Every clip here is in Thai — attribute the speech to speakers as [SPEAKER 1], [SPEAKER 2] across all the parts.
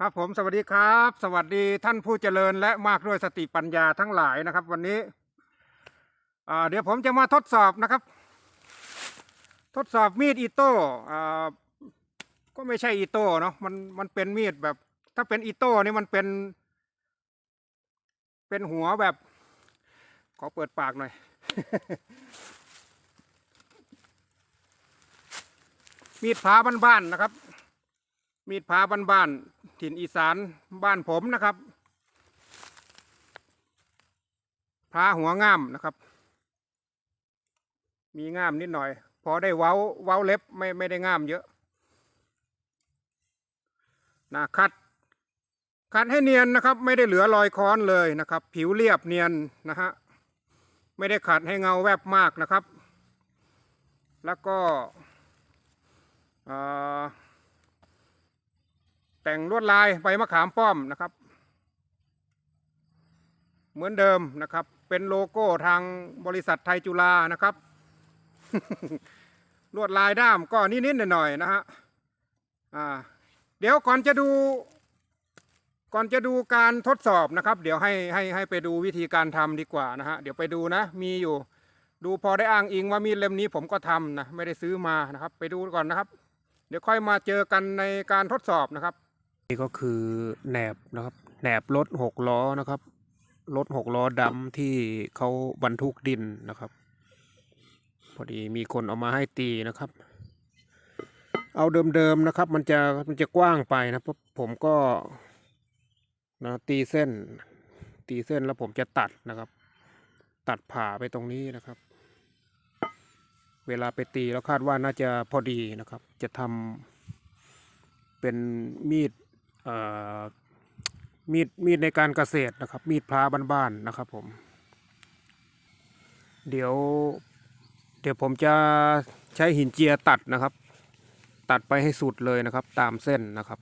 [SPEAKER 1] ครับผมสวัสดีครับ สวัสดีท่านผู้เจริญและมากด้วยสติปัญญาทั้งหลายนะครับ วันนี้เดี๋ยวผมจะมาทดสอบนะครับ ทดสอบมีดอิโต้ก็ไม่ใช่อิโต้เนาะมันมันเป็นมีดแบบ ถ้าเป็นอิโต้นี่มันเป็น เป็นหัวแบบ ขอเปิดปากหน่อย มีดพาบ้านๆนะครับ มีดพาบ้านๆถิ่นอีสานบ้านผมนะครับพาหัวง่ามนะครับ มีง่ามนิดหน่อย พอได้เว้าเว้าเล็บไม่ไม่ได้ง่ามเยอะนะคัดคัดให้เนียนนะครับ ไม่ได้เหลือรอยค้อนเลยนะครับ ผิวเรียบเนียนนะฮะไม่ได้ขัดให้เงาแวบมากนะครับ แล้วก็อ่อแต่ งลวดลายใบมะขามป้อมนะครับ เหมือนเดิมนะครับ เป็นโลโก้ทางบริษัทไทยจุฬานะครับ ลวดลายด้ามก็นิดๆหน่อยๆนะฮะอ่าเดี๋ยวก่อนจะดู ก่อนจะดูการทดสอบนะครับ เดี๋ยวให้ให้ให้ไปดูวิธีการทำดีกว่านะฮะเดี๋ยวไปดูนะ มีอยู่ ดูพอได้อ้างอิงว่ามีดเล่มนี้ผมก็ทำนะไม่ได้ซื้อมานะครับ ไปดูก่อนนะครับ เดี๋ยวค่อยมาเจอกันในการทดสอบนะครับ นี่ก็คือแหนบนะครับแหนบรถหกล้อนะครับรถหกล้อดำที่เขาบรรทุกดินนะครับ พอดีมีคนเอามาให้ตีนะครับ เอาเดิมๆนะครับ มันจะมันจะกว้างไปนะเพราะผมก็นะตีเส้น ตีเส้นแล้วผมจะตัดนะครับ ตัดผ่าไปตรงนี้นะครับ เวลาไปตีแล้วคาดว่าน่าจะพอดีนะครับ จะทำเป็นมีด มีดมีดในการเกษตรนะครับ มีดพลาบ้านๆนะครับผม เดี๋ยว เดี๋ยวผมจะใช้หินเจียตัดนะครับ ตัดไปให้สุดเลยนะครับ ตามเส้นนะครับ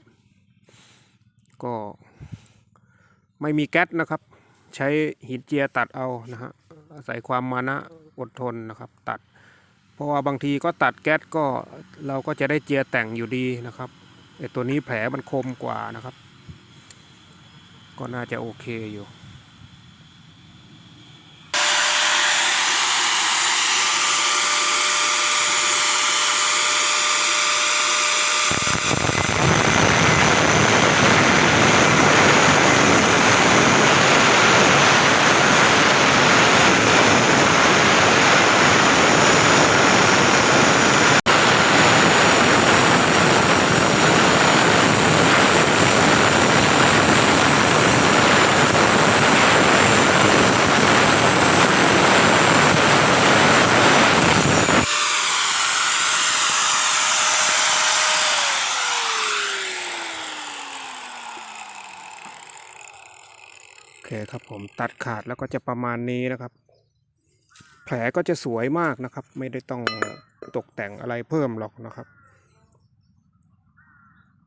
[SPEAKER 1] ก็ไม่มีแก๊สนะครับ ใช้หินเจียตัดเอานะฮะอาศัยความมานะอดทนนะครับ ตัด เพราะว่าบางทีก็ตัดแก๊สก็เราก็จะได้เจียแต่งอยู่ดีนะครับ ไอตัวนี้แผลมันคมกว่านะครับ ก็น่าจะโอเคอยู่ ตัดขาดแล้วก็จะประมาณนี้นะครับ แผลก็จะสวยมากนะครับ ไม่ได้ต้องตกแต่งอะไรเพิ่มหรอกนะครับ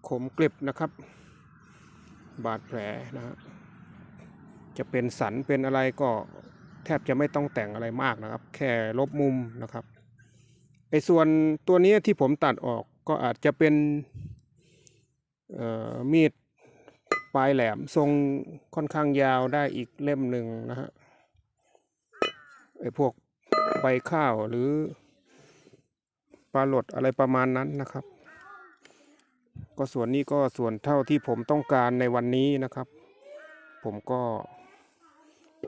[SPEAKER 1] คมกริบนะครับ บาดแผลนะฮะจะเป็นสันเป็นอะไรก็แทบจะไม่ต้องแต่งอะไรมากนะครับ แค่ลบมุมนะครับไอ้ส่วนตัวนี้ที่ผมตัดออกก็อาจจะเป็นมีด ลายแหลมทรงค่อนข้างยาวได้อีกเล่มหนึ่งนะฮะไอพวกใบข้าวหรือปลาหลดอะไรประมาณนั้นนะครับ ก็ส่วนนี้ก็ส่วนเท่าที่ผมต้องการในวันนี้นะครับ ผมก็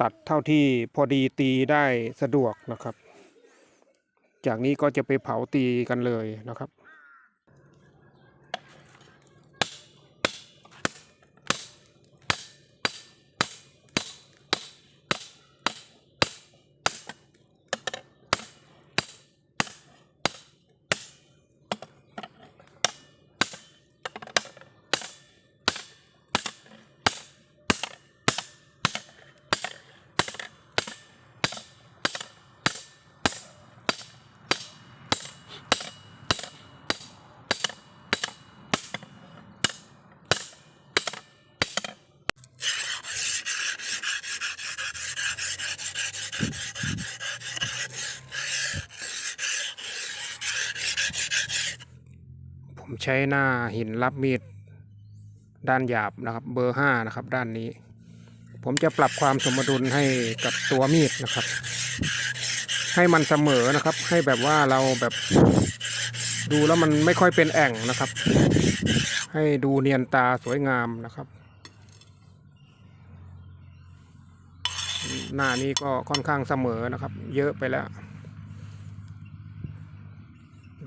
[SPEAKER 1] ตัดเท่าที่พอดีตีได้สะดวกนะครับ จากนี้ก็จะไปเผาตีกันเลยนะครับ ผมใช้หน้าหินรับมีดด้านหยาบนะครับเบอร์ห้านะครับด้านนี้ ผมจะปรับความสมดุลให้กับตัวมีดนะครับ ให้มันเสมอนะครับ ให้แบบว่าเราแบบดูแล้วมันไม่ค่อยเป็นแอ่งนะครับ ให้ดูเนียนตาสวยงามนะครับ หน้านี้ก็ค่อนข้างเสมอนะครับ เยอะไปแล้ว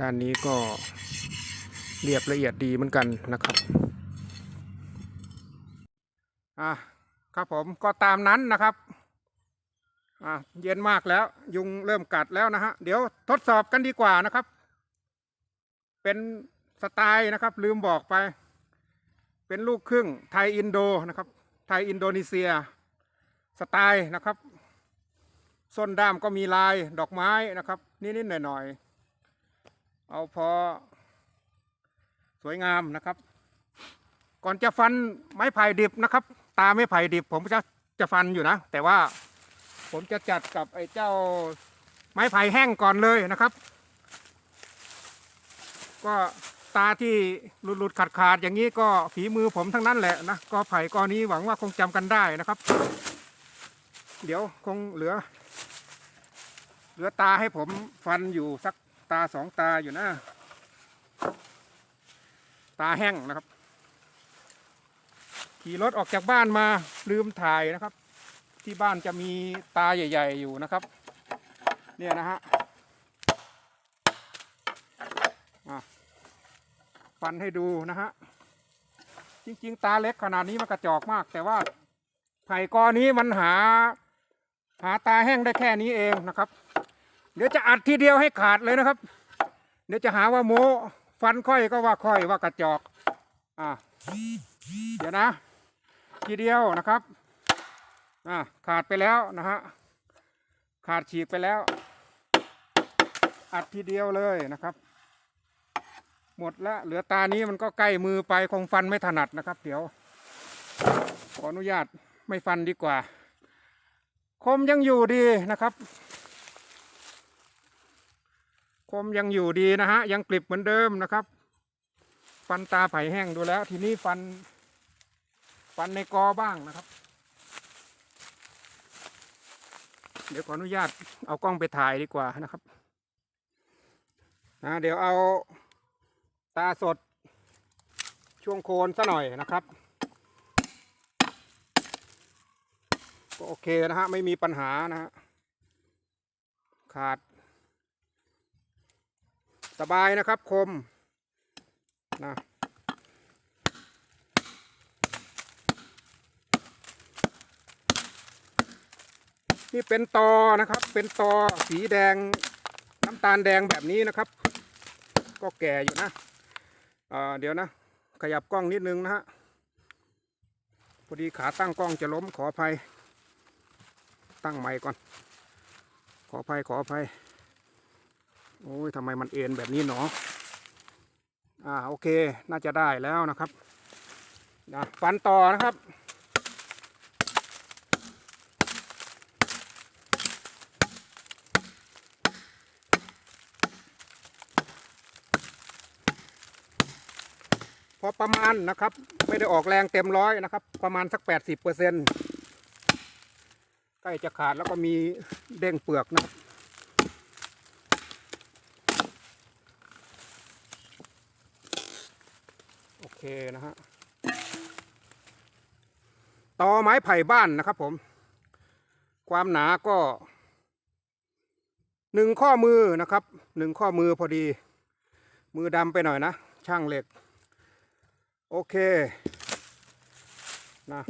[SPEAKER 1] ด้านนี้ก็เรียบละเอียดดีเหมือนกันนะครับอะครับผมก็ตามนั้นนะครับอะเย็นมากแล้ว ยุงเริ่มกัดแล้วนะฮะ เดี๋ยวทดสอบกันดีกว่านะครับ เป็นสไตล์นะครับ ลืมบอกไป เป็นลูกครึ่งไทยอินโดนะครับ ไทยอินโดนีเซีย สไตล์นะครับส้นด้ามก็มีลายดอกไม้นะครับ นิดๆหน่อยๆเอาพอ สวยงามนะครับ ก่อนจะฟันไม้ไผ่ดิบนะครับ ตาไม้ไผ่ดิบ ผมจะจะฟันอยู่นะ แต่ว่าผมจะจัดกับไอ้เจ้าไม้ไผ่แห้งก่อนเลยนะครับ ก็ตาที่หลุดหลุดขาดขาดๆอย่างนี้ก็ฝีมือผมทั้งนั้นแหละนะก็ไผ่กอนี้หวังว่าคงจำกันได้นะครับ เดี๋ยวคงเหลือ เหลือตาให้ผมฟันอยู่สักตาสองตาอยู่นะตาแห้งนะครับ ขี่รถออกจากบ้านมาลืมถ่ายนะครับ ที่บ้านจะมีตาใหญ่ ๆ อยู่นะครับ เนี่ยนะฮะฟันให้ดูนะฮะจริง ๆ ตาเล็กขนาดนี้มันกระจอกมาก แต่ว่าไผ่กอนี้มันหา หาตาแห้งได้แค่นี้เองนะครับ เดี๋ยวจะอัดทีเดียวให้ขาดเลยนะครับ เดี๋ยวจะหาว่าโมฟันค่อยก็ว่าค่อยว่ากระจอกอ่าเดี๋ยวนะ ทีเดียวนะครับอ่าขาดไปแล้วนะฮะขาดฉีกไปแล้ว อัดทีเดียวเลยนะครับ หมดล้วเหลือตานี้มันก็ใกล้มือไปคงฟันไม่ถนัดนะครับ เดี๋ยว ขออนุญาตไม่ฟันดีกว่า คมยังอยู่ดีนะครับ คมยังอยู่ดีนะฮะ ยังกริบเหมือนเดิมนะครับ ฟันตาไผ่แห้งดูแล้ว ทีนี้ฟัน ฟันในกอบ้างนะครับ เดี๋ยวขออนุญาตเอากล้องไปถ่ายดีกว่านะครับนะเดี๋ยวเอาตาสดช่วงโคนซะหน่อยนะครับ ก็โอเคนะฮะ ไม่มีปัญหานะฮะ ขาด สบายนะครับคมนะนี่เป็นตอนะครับ เป็นตอสีแดงน้ำตาลแดงแบบนี้นะครับ ก็แก่อยู่นะอ่าเดี๋ยวนะ ขยับกล้องนิดนึงนะฮะพอดีขาตั้งกล้องจะล้มขออภัย ตั้งใหม่ก่อน ขออภัยขออภัย โอ้ยทำไมมันเอ็นแบบนี้หนอ อ่าโอเคน่าจะได้แล้วนะครับนะฟันต่อนะครับ พอประมาณนะครับ ไม่ได้ออกแรงเต็มร้อยนะครับ ประมาณสักแปดสิบเปอร์เซ็นต์ ใกล้จะขาดแล้วก็มีเด้งเปลือกนะโอเคนะฮะตอไม้ไผ่บ้านนะครับผม ความหนาก็หนึ่งข้อมือนะครับหนึ่งข้อมือพอดี มือดำไปหน่อยนะ ช่างเหล็ก โอเคนะ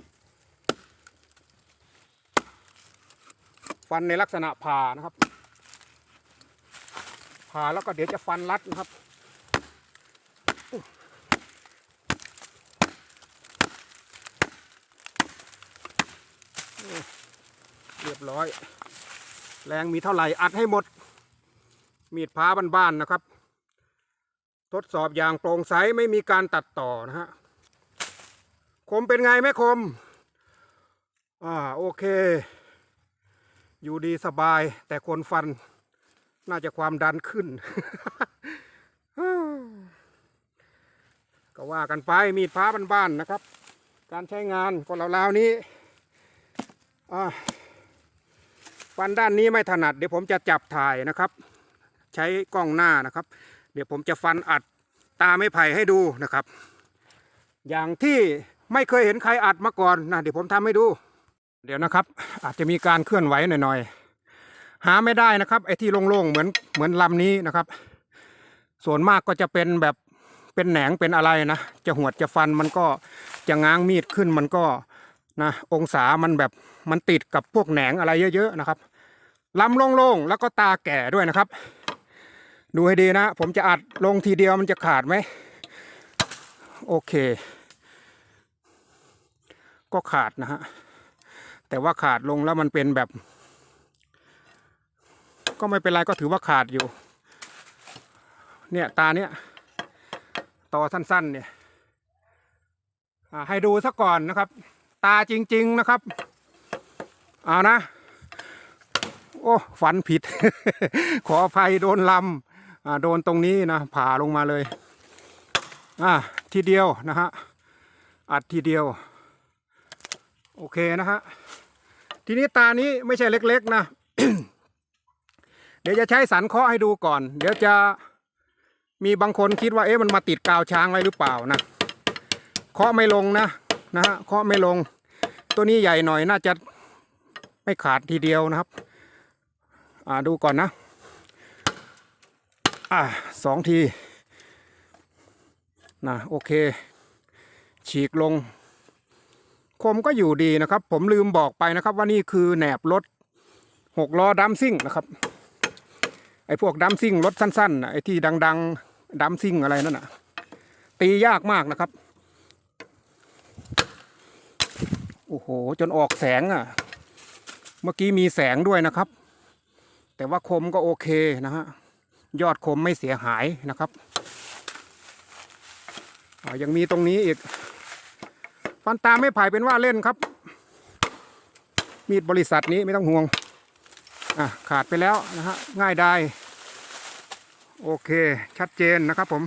[SPEAKER 1] ฟันในลักษณะผ่านะครับ ผ่าแล้วก็เดี๋ยวจะฟันรัดนะครับเรียบร้อย แรงมีเท่าไหร่อัดให้หมด มีดพ้าบ้านๆนะครับ ทดสอบอย่างโปร่งใสไม่มีการตัดต่อนะฮะคมเป็นไงแม่คม อ่าโอเค อยู่ดีสบาย แต่คนฟันน่าจะความดันขึ้น ก็ว่ากันไปมีดพ้าบ้านๆนะครับ การใช้งานก็ราวๆนี้ฟันด้านนี้ไม่ถนัด เดี๋ยวผมจะจับถ่ายนะครับ ใช้กล้องหน้านะครับ เดี๋ยวผมจะฟันอัดตาไม้ไผ่ให้ดูนะครับ อย่างที่ไม่เคยเห็นใครอัดมาก่อนนะเดี๋ยวผมทำให้ดู เดี๋ยวนะครับ อาจจะมีการเคลื่อนไหวหน่อยๆหาไม่ได้นะครับ ไอ้ที่โล่งๆเหมือนเหมือนลำนี้นะครับ ส่วนมากก็จะเป็นแบบเป็นแหนงเป็นอะไรนะ จะหวดจะฟันมันก็จะง้างมีดขึ้นมันก็นะองศามันแบบมันติดกับพวกแหนงอะไรเยอะๆนะครับลำโล่งๆแล้วก็ตาแก่ด้วยนะครับ ดูให้ดีนะ ผมจะอัดลงทีเดียวมันจะขาดไหมโอเค ก็ขาดนะฮะ แต่ว่าขาดลงแล้วมันเป็นแบบ ก็ไม่เป็นไรก็ถือว่าขาดอยู่ เนี่ยตาเนี่ยต่อสั้นๆเนี่ยให้ดูซะก่อนนะครับ ตาจริง ๆนะครับเอานะ โอ้ฝันผิด ขออภัยโดนลำอ่าโดนตรงนี้นะผ่าลงมาเลยอ่าทีเดียวนะฮะอัดทีเดียว โอเคนะฮะ ทีนี้ตานี้ไม่ใช่เล็กๆนะ เดี๋ยวจะใช้สันเคาะให้ดูก่อน เดี๋ยวจะมีบางคนคิดว่าเอ๊ะมันมาติดกาวช้างไว้หรือเปล่านะเคาะไม่ลงนะนะฮะเคาะไม่ลง ตัวนี้ใหญ่หน่อยน่าจะไม่ขาดทีเดียวนะครับ อ่าดูก่อนนะ อ่าสองทีนะโอเค ฉีกลง คมก็อยู่ดีนะครับ ผมลืมบอกไปนะครับ ว่านี่คือแหนบรถหกล้อดัมซิ่งนะครับไอ้พวกดัมซิ่งรถสั้นๆไอ้ที่ดัง ๆดัมซิ่งอะไรนั่นน่ะ ตียากมากนะครับโอ้โหจนออกแสงอะ เมื่อกี้มีแสงด้วยนะครับ แต่ว่าคมก็โอเคนะฮะยอดคมไม่เสียหายนะครับยังมีตรงนี้อีก ฟันตามไม่ไผ่เป็นว่าเล่นครับ มีดบริษัทนี้ไม่ต้องห่วงอะขาดไปแล้วนะฮะง่ายได้โอเคชัดเจนนะครับผม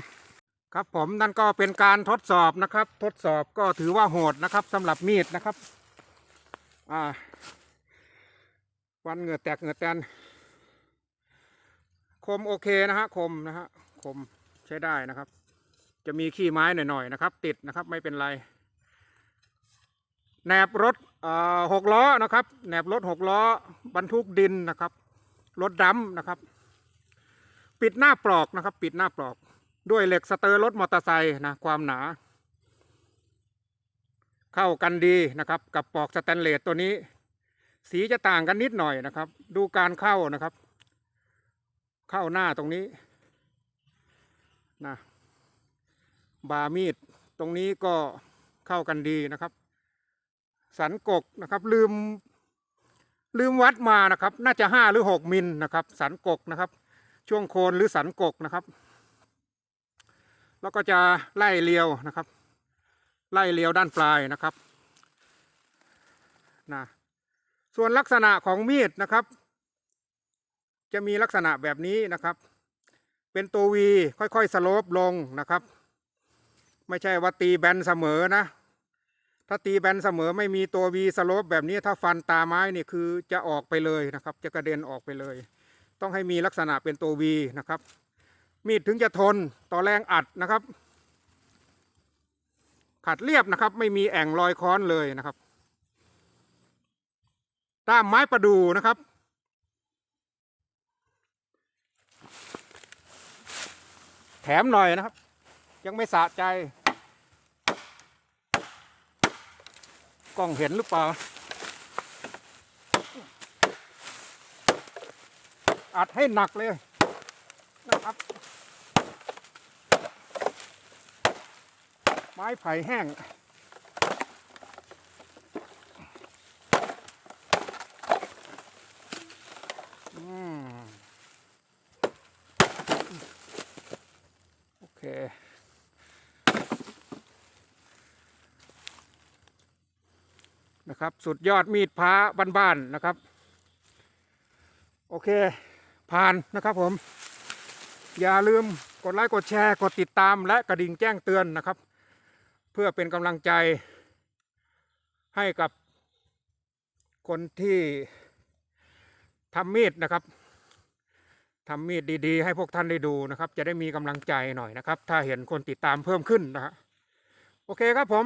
[SPEAKER 1] ครับผมนั่นก็เป็นการทดสอบนะครับ ทดสอบก็ถือว่าโหดนะครับสำหรับมีดนะครับอ่าฟันเหงื่อแตกเหงื่อแตนคมโอเคนะฮะคมนะฮะคมใช้ได้นะครับ จะมีขี้ไม้หน่อยๆนะครับ ติดนะครับไม่เป็นไร แหนบรถหกล้อนะครับแหนบรถหกล้อบรรทุกดินนะครับ รถดำนะครับ ปิดหน้าปลอกนะครับ ปิดหน้าปลอกด้วยเหล็กสเตอร์รถมอเตอร์ไซค์นะความหนา เข้ากันดีนะครับ กับปลอกสแตนเลสตัวนี้ สีจะต่างกันนิดหน่อยนะครับ ดูการเข้านะครับ เข้าหน้าตรงนี้นะบามีดตรงนี้ก็เข้ากันดีนะครับ สันกกนะครับ ลืมลืมวัดมานะครับ น่าจะห้าหรือหกมิลนะครับ สันกกนะครับ ช่วงโคนหรือสันกกนะครับ แล้วก็จะไล่เลียวนะครับ ไล่เลียวด้านปลายนะครับนะส่วนลักษณะของมีดนะครับ จะมีลักษณะแบบนี้นะครับ เป็นตัววีค่อยๆสโลปลงนะครับ ไม่ใช่ว่าตีแบนเสมอนะ ถ้าตีแบนเสมอไม่มีตัววีสโลปแบบนี้ถ้าฟันตาไม้นี่คือจะออกไปเลยนะครับ จะกระเด็นออกไปเลย ต้องให้มีลักษณะเป็นตัววีนะครับ มีดถึงจะทนต่อแรงอัดนะครับ ขัดเรียบนะครับ ไม่มีแอ่งรอยค้อนเลยนะครับด้ามไม้ประดูนะครับแถมหน่อยนะครับ ยังไม่สะใจ กล้องเห็นหรือเปล่า อัดให้หนักเลยนะครับ ไม้ไผ่แห้ง ครับ สุดยอดมีดพ้าบ้านๆนะครับ โอเค ผ่านนะครับผม อย่าลืมกดไลค์กดแชร์ กดติดตามและกระดิ่งแจ้งเตือนนะครับ เพื่อเป็นกำลังใจให้กับคนที่ทำมีดนะครับทำมีดดีๆ ให้พวกท่านได้ดูนะครับ จะได้มีกำลังใจหน่อยนะครับ ถ้าเห็นคนติดตามเพิ่มขึ้นนะฮะโอเคครับผม